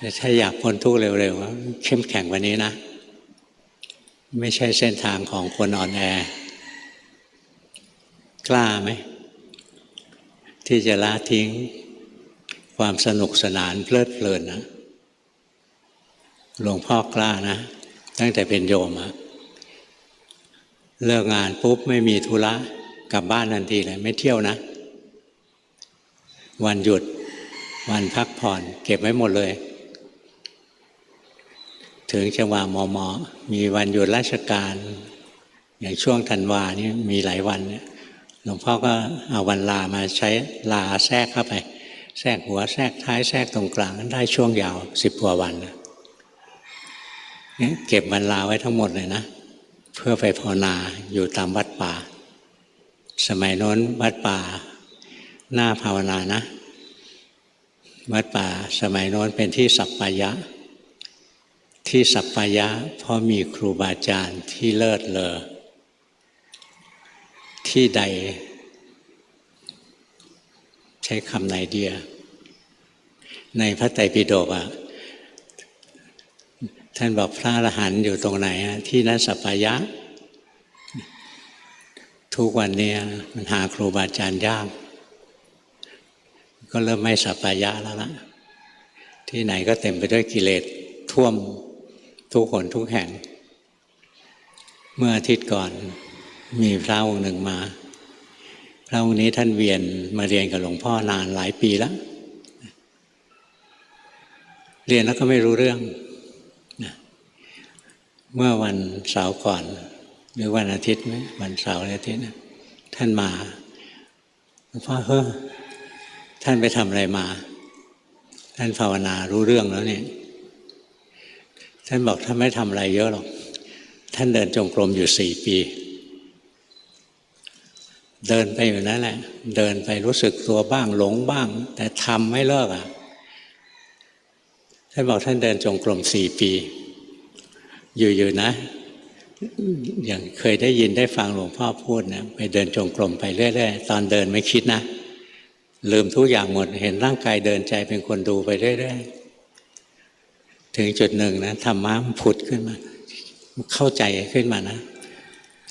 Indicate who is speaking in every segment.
Speaker 1: ถ้าอยากพ้นทุกข์เร็วๆเข้มแข็งกวันนี้นะ ไม่ใช่เส้นทางของคนอ่อนแอ กล้าไหม ที่จะละทิ้งความสนุกสนานเพลิดเพลินนะหลวงพ่อกล้านะ ตั้งแต่เป็นโยมอะเลิกงานปุ๊บไม่มีธุระกลับบ้านทันทีเลยไม่เที่ยวนะ วันหยุด วันพักผ่อน เก็บไว้หมดเลย ถึงจังหวะมอมอมีวันหยุดราชการ อย่างช่วงธันวานี่มีหลายวันเนี่ยหลวงพ่อก็เอาวันลามาใช้ลาแทรกเข้าไป แทรกหัวแทรกท้ายแทรกตรงกลางได้ช่วงยาวสิบกว่าวันเนี่ยเก็บวันลาไว้ทั้งหมดเลยนะเพื่อไปภาวนาอยู่ตามวัดป่า สมัยน้นวัดป่าหน้าภาวนานะ วัดป่าสมัยโน้นเป็นที่สัปปายะ ที่สัปปายะเพราะมีครูบาอาจารย์ที่เลิศเลอที่ใด ใช้คำไหนเดีย ในพระไตรปิฎกอะท่านบอกพระอรหันต์อยู่ตรงไหนอะที่นั้นสัปปายะ ทุกวันนี้มันหาครูบาอาจารย์ยากก็เริ่มไม่สัปปายะแล้วล่ะ ที่ไหนก็เต็มไปด้วยกิเลสท่วม ทุกคนทุกแห่ง เมื่ออาทิตย์ก่อนมีพระองค์หนึ่งมาพระองค์นี้ท่านเวียนมาเรียนกับหลวงพ่อนานหลายปีแล้ว เรียนแล้วก็ไม่รู้เรื่องนะเมื่อวันเสาร์ก่อน หรือวันอาทิตย์ไหมวันเสาร์อาทิตย์นะท่านมาหลวงพ่อเฮ้อท่านไปทำอะไรมา ท่านภาวนารู้เรื่องแล้วเนี่ย ท่านบอกท่านไม่ทำอะไรเยอะหรอก ท่านเดินจงกรมอยู่สี่ปี เดินไปอยู่นั่นแหละ เดินไปรู้สึกตัวบ้างหลงบ้าง แต่ทำไม่เลิกอะ ท่านบอกท่านเดินจงกรมสี่ปี อยู่ๆนะ อย่างเคยได้ยินได้ฟังหลวงพ่อพูดนะไปเดินจงกรมไปเรื่อยๆ ตอนเดินไม่คิดนะ ลืมทุกอย่างหมด เห็นร่างกายเดินใจเป็นคนดูไปเรื่อยๆ ถึงจุดหนึ่งนะธรรมะมันผุดขึ้นมา เข้าใจขึ้นมานะ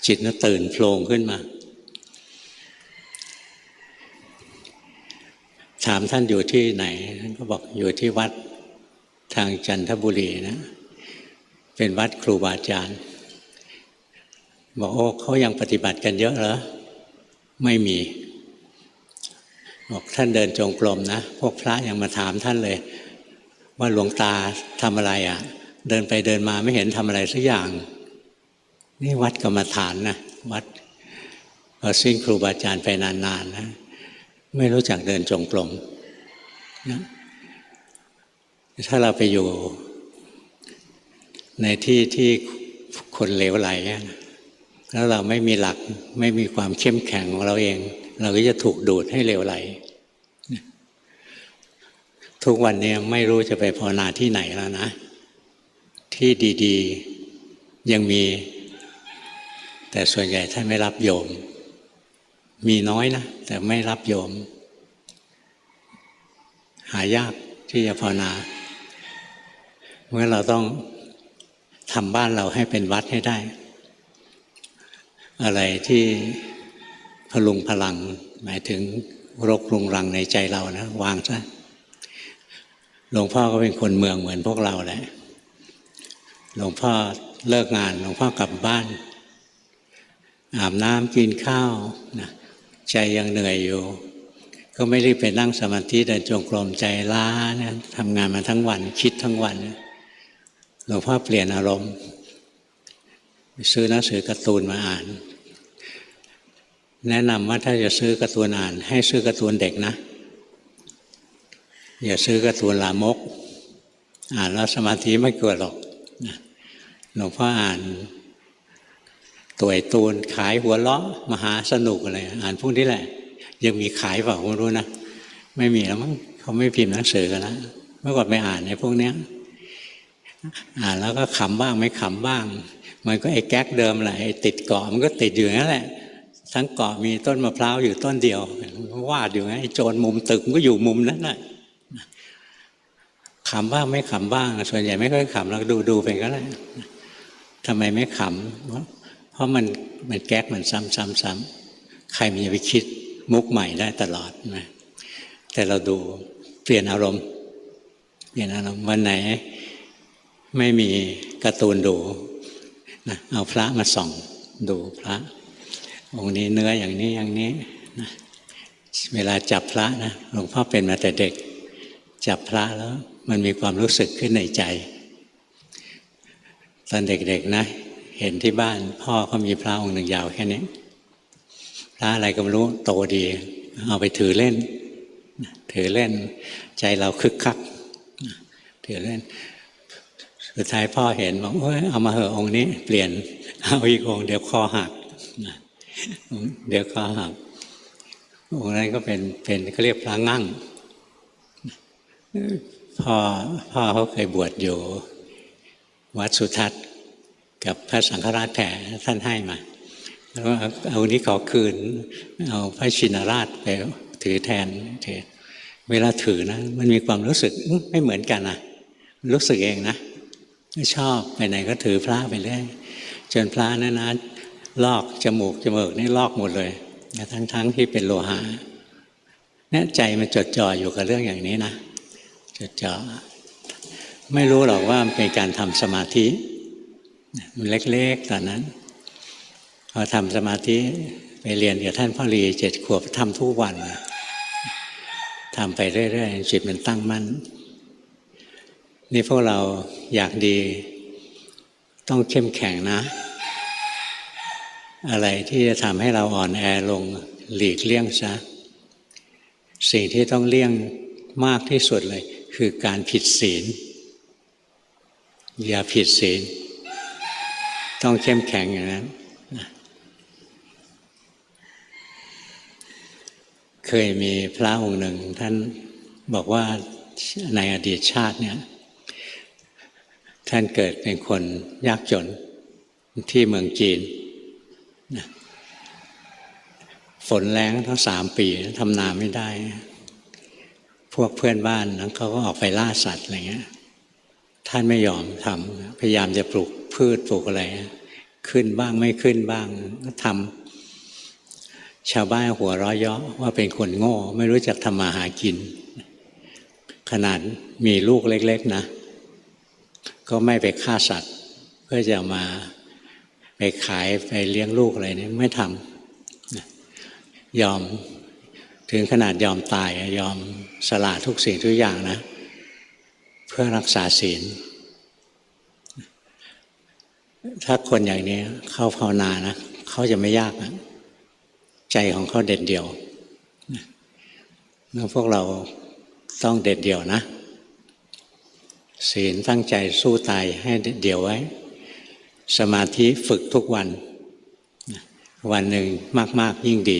Speaker 1: จิตน่ะตื่นโผล่ขึ้นมา ถามท่านอยู่ที่ไหน ท่านก็บอกอยู่ที่วัดทางจันทบุรีนะ เป็นวัดครูบาอาจารย์บอกโอ้เขายังปฏิบัติกันเยอะเหรอไม่มีบอกท่านเดินจงกรมนะ พวกพระยังมาถามท่านเลย ว่าหลวงตาทำอะไรอะ่ะ เดินไปเดินมาไม่เห็นทำอะไรสักอย่าง นี่วัดกรรมฐานนะวัดพอสิ้นครูบาอาจารย์ไปนานๆนะไม่รู้จักเดินจงกรมนะถ้าเราไปอยู่ในที่ที่คนเหลวไหลแล้วเราไม่มีหลักไม่มีความเข้มแข็งของเราเอง เราก็จะถูกดูดให้เหลวไหล ทุกวันนี้ไม่รู้จะไปภาวนาที่ไหนแล้วนะ ที่ดี ๆยังมี แต่ส่วนใหญ่ท่านไม่รับโยม มีน้อยนะ แต่ไม่รับโยม หายากที่จะภาวนาเมื่อเราต้องทำบ้านเราให้เป็นวัดให้ได้ อะไรที่พลุงพลังหมายถึงรกรุงรังในใจเรานะ วางซะ หลวงพ่อก็เป็นคนเมืองเหมือนพวกเราแหละหลวงพ่อเลิกงานหลวงพ่อกลับบ้าน อาบน้ำกินข้าวนะใจยังเหนื่อยอยู่ ก็ไม่รีบไปนั่งสมาธิเดินจงกรมใจล้านะทำงานมาทั้งวันคิดทั้งวันหลวงพ่อเปลี่ยนอารมณ์ไปซื้อหนังสือการ์ตูนมาอ่าน แนะนำว่าถ้าจะซื้อการ์ตูนอ่าน ให้ซื้อการ์ตูนเด็กนะ อย่าซื้อการ์ตูนลามก อ่านแล้วสมาธิไม่เกิดหรอกหลวงพ่ออ่านตัวไอตูนขายหัวเลาะมหาสนุกอะไรอ่านพวกนี้แหละ ยังมีขายเปล่าไม่รู้นะไม่มีแล้วมั้งเขาไม่พิมพ์หนังสือกันแล้วเมื่อก่อนไปอ่านในพวกเนี้ยอ่านแล้วก็ขำบ้างไม่ขำบ้าง มันก็ไอ้แก๊กเดิมแหละไอ้ติดเกาะมันก็ติดอยู่นั่นแหละ ทั้งเกาะมีต้นมะพร้าวอยู่ต้นเดียววาดอยู่ไงไอ้โจรมุมตึกมันก็อยู่มุมนั้นแหละ ขำบ้างไม่ขำบ้าง ส่วนใหญ่ไม่ค่อยขำเราดูดูไปก็ได้ทำไมไม่ขำเพราะมันมันแก๊กมันซ้ำซ้ำซ้ำใครมันจะไปคิดมุกใหม่ได้ตลอดนะแต่เราดูเปลี่ยนอารมณ์ เปลี่ยนอารมณ์วันไหน ไม่มีการ์ตูนดูนะเอาพระมาส่องดูพระ องค์นี้เนื้ออย่างนี้อย่างนี้นะเวลาจับพระนะหลวงพ่อเป็นมาแต่เด็ก จับพระแล้ว มันมีความรู้สึกขึ้นในใจ ตอนเด็กๆนะ เห็นที่บ้านพ่อเขามีพระองค์หนึ่งยาวแค่นี้พระอะไรก็ไม่รู้โตดี เอาไปถือเล่น ถือเล่น ใจเราคึกคัก ถือเล่น สุดท้ายพ่อเห็นบอกโอ้ยเอามาเหอะองค์นี้ เปลี่ยนเอาอีกองค์เดี๋ยวคอหักเดี๋ยวคอหักองค์นั้นก็เป็นเป็นเขาเรียกพระงั่ง พ่อพ่อเขาเคยบวชอยู่ วัดสุทัศน์กับพระสังฆราชแผ่ท่านให้มาแล้วก็เอานี้ขอคืน เอาพระชินราชไปถือแทนถือเวลาถือนะ มันมีความรู้สึกไม่เหมือนกันนะรู้สึกเองนะชอบไปไหนก็ถือพระไปเรื่อยจนพระนั้นนะลอกจมูกจมูกนี่ลอกหมดเลยทั้งทั้งที่เป็นโลหะเนี่ยใจมันจดจ่ออยู่กับเรื่องอย่างนี้นะ จดจ่อไม่รู้หรอกว่ามันเป็นการทำสมาธิมันเล็กๆตอนนั้น พอทำสมาธิไปเรียนกับท่านพ่อรีเจ็ดขวบทำทุกวันทำไปเรื่อยๆจิตมันตั้งมั่น นี่พวกเราอยากดีต้องเข้มแข็งนะ อะไรที่จะทำให้เราอ่อนแอลงหลีกเลี่ยงซะสิ่งที่ต้องเลี่ยงมากที่สุดเลย คือการผิดศีล อย่าผิดศีล ต้องเข้มแข็งอย่างนั้นเคยมีพระองค์หนึ่ง ท่านบอกว่าในอดีตชาติเนี่ย ท่านเกิดเป็นคนยากจนที่เมืองจีนฝนแรงทั้งสามปีทำนาไม่ได้ พวกเพื่อนบ้านนั้นเขาก็ออกไปล่าสัตว์อะไรเงี้ย ท่านไม่ยอมทำพยายามจะปลูกพืชปลูกอะไร ขึ้นบ้างไม่ขึ้นบ้างก็ทำชาวบ้านหัวร้อยเยาะว่าเป็นคนโง่ ไม่รู้จักทำมาหากิน ขนาดมีลูกเล็ก ๆนะ ก็ไม่ไปฆ่าสัตว์ เพื่อจะมาไปขายไปเลี้ยงลูกอะไรเนี่ยไม่ทำยอม ถึงขนาดยอมตายยอมสละทุกสิ่งทุกอย่างนะ เพื่อรักษาศีล ถ้าคนอย่างนี้เข้าภาวนานะเขาจะไม่ยากนะใจของเขาเด็ดเดี่ยวแล้วพวกเราต้องเด็ดเดี่ยวนะ ศีลตั้งใจสู้ตายให้เด็ดเดี่ยวไว้ สมาธิฝึกทุกวัน วันหนึ่งมาก ๆ ยิ่งดี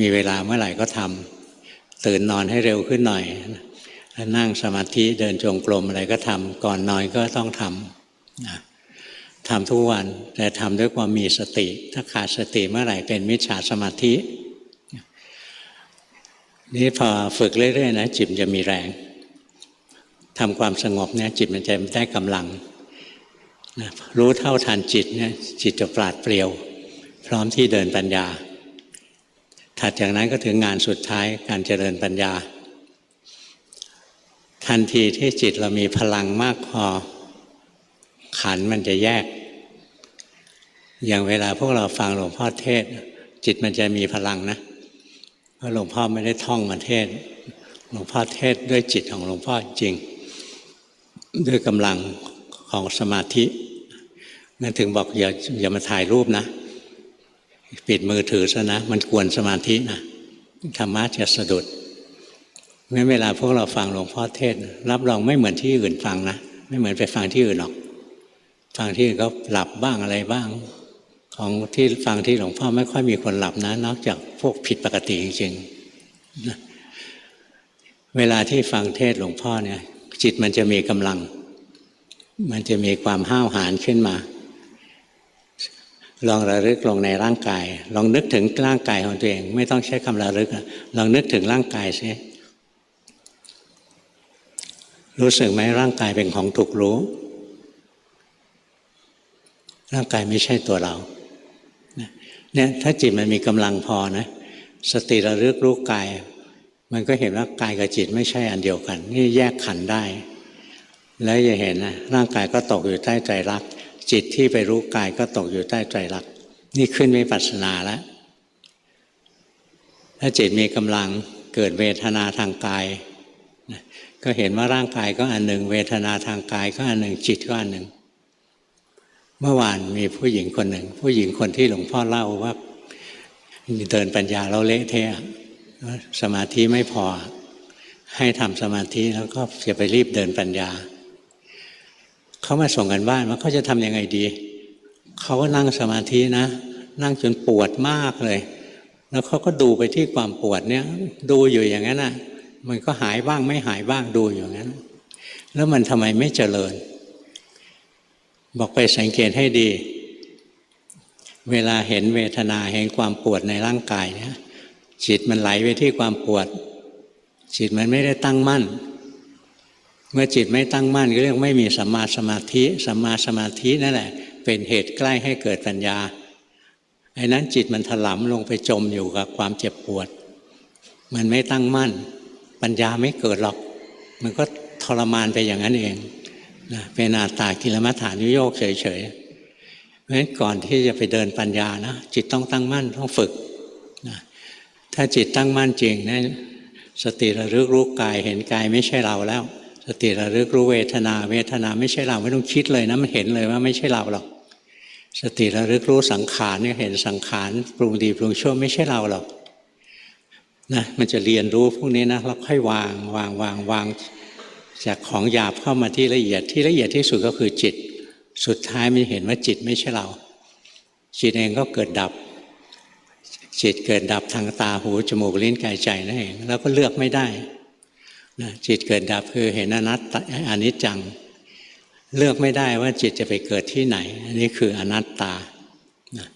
Speaker 1: มีเวลาเมื่อไหร่ก็ทำตื่นนอนให้เร็วขึ้นหน่อยนั่งสมาธิเดินจงกรมอะไรก็ทำก่อนนอนก็ต้องทำทำทุกวันแต่ทำด้วยความมีสติ ถ้าขาดสติเมื่อไหร่เป็นมิจฉาสมาธิ นี่พอฝึกเรื่อยๆนะจิตจะมีแรงทำความสงบเนี่ยจิตมันจะได้กำลังนะรู้เท่าทันจิตเนี่ยจิตจะปราดเปรียว พร้อมที่เดินปัญญา ถัดจากนั้นก็ถึงงานสุดท้ายการเจริญปัญญา ทันทีที่จิตเรามีพลังมากพอ ขันมันจะแยก อย่างเวลาพวกเราฟังหลวงพ่อเทศ จิตมันจะมีพลังนะเพราะหลวงพ่อไม่ได้ท่องมาเทศ หลวงพ่อเทศด้วยจิตของหลวงพ่อจริง ด้วยกำลังของสมาธินั่นถึงบอกอย่าอย่ามาถ่ายรูปนะ ปิดมือถือซะนะ มันกวนสมาธินะธรรมะจะสะดุดเมื่อเวลาพวกเราฟังหลวงพ่อเทศ รับรองไม่เหมือนที่อื่นฟังนะ ไม่เหมือนไปฟังที่อื่นหรอก ฟังที่อื่นก็หลับบ้างอะไรบ้าง ของที่ฟังที่หลวงพ่อไม่ค่อยมีคนหลับนะ นอกจากพวกผิดปกติจริงๆเวลาที่ฟังเทศหลวงพ่อเนี่ย จิตมันจะมีกำลัง มันจะมีความห้าวหาญขึ้นมา ลองระลึกลงในร่างกาย ลองนึกถึงร่างกายของตัวเอง ไม่ต้องใช้คำระลึกลองนึกถึงร่างกายซิรู้สึกไหมร่างกายเป็นของถูกรู้ ร่างกายไม่ใช่ตัวเราเนี่ยถ้าจิตมันมีกำลังพอนะ สติระลึกรู้กาย มันก็เห็นว่ากายกับจิตไม่ใช่อันเดียวกัน นี่แยกขันได้ แล้วจะเห็นนะร่างกายก็ตกอยู่ใต้ใจรัก จิตที่ไปรู้กายก็ตกอยู่ใต้ใจรักนี่ขึ้นวิปัสสนาแล้ว ถ้าจิตมีกำลังเกิดเวทนาทางกายนะก็เห็นว่าร่างกายก็อันหนึ่ง เวทนาทางกายก็อันหนึ่งจิตก็อันหนึ่ง เมื่อวานมีผู้หญิงคนหนึ่ง ผู้หญิงคนที่หลวงพ่อเล่าว่าเดินปัญญาเราเละเทะสมาธิไม่พอ ให้ทำสมาธิแล้วก็จะไปรีบเดินปัญญา เขามาส่งกันบ้านว่าเขาจะทำยังไงดี เขาก็นั่งสมาธินะ นั่งจนปวดมากเลย แล้วเขาก็ดูไปที่ความปวดเนี่ย ดูอยู่อย่างนั้นน่ะ มันก็หายบ้างไม่หายบ้างดูอย่างนั้น แล้วมันทำไมไม่เจริญ บอกไปสังเกตให้ดี เวลาเห็นเวทนาเห็นความปวดในร่างกายเนี่ยจิตมันไหลไปที่ความปวด จิตมันไม่ได้ตั้งมั่น เมื่อจิตไม่ตั้งมั่นก็เรียกไม่มีสัมมาสมาธิสัมมาสมาธินั่นแหละ เป็นเหตุใกล้ให้เกิดปัญญาไอ้นั้นจิตมันถลำลงไปจมอยู่กับความเจ็บปวด มันไม่ตั้งมั่น ปัญญาไม่เกิดหรอก มันก็ทรมานไปอย่างนั้นเองนะเป็นอาตากิลมัฐานุโยกเฉยๆเพราะฉะนั้นก่อนที่จะไปเดินปัญญานะจิตต้องตั้งมั่นต้องฝึกนะถ้าจิตตั้งมั่นจริงนะสติระลึกรู้กายเห็นกายไม่ใช่เราแล้ว สติระลึกรู้เวทนา เวทนาไม่ใช่เราไม่ต้องคิดเลยนะมันเห็นเลยว่าไม่ใช่เราหรอก สติระลึกรู้สังขารเนี่ยเห็นสังขารปรุงดีปรุงชั่วไม่ใช่เราหรอกนะมันจะเรียนรู้พวกนี้นะแล้วค่อยวางวางวางวางจากของหยาบเข้ามาที่ละเอียดที่ละเอียดที่สุดก็คือจิต สุดท้ายมันเห็นว่าจิตไม่ใช่เรา จิตเองก็เกิดดับ จิตเกิดดับทางตาหูจมูกลิ้นกายใจนั่นเองแล้วก็เลือกไม่ได้ นะจิตเกิดดับคือเห็นอนัตตาอนิจจัง เลือกไม่ได้ว่าจิตจะไปเกิดที่ไหน อันนี้คืออนัตตานะ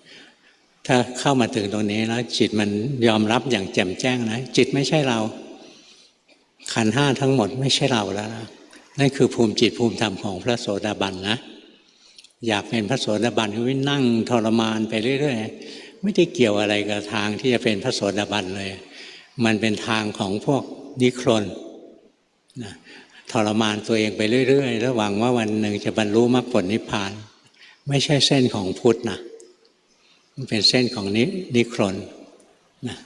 Speaker 1: ถ้าเข้ามาถึงตรงนี้แล้วจิตมันยอมรับอย่างแจ่มแจ้งนะจิตไม่ใช่เรา ขันห้าทั้งหมดไม่ใช่เราแล้วนะนั่นคือภูมิจิตภูมิธรรมของพระโสดาบันนะอยากเป็นพระโสดาบันก็ไปนั่งทรมานไปเรื่อยๆไม่ได้เกี่ยวอะไรกับทางที่จะเป็นพระโสดาบันเลย มันเป็นทางของพวกนิครน นะทรมานตัวเองไปเรื่อยๆ แล้วหวังว่าวันหนึ่งจะบรรลุมรรคผลนิพพาน ไม่ใช่เส้นของพุทธนะมันเป็นเส้นของนินครนนะ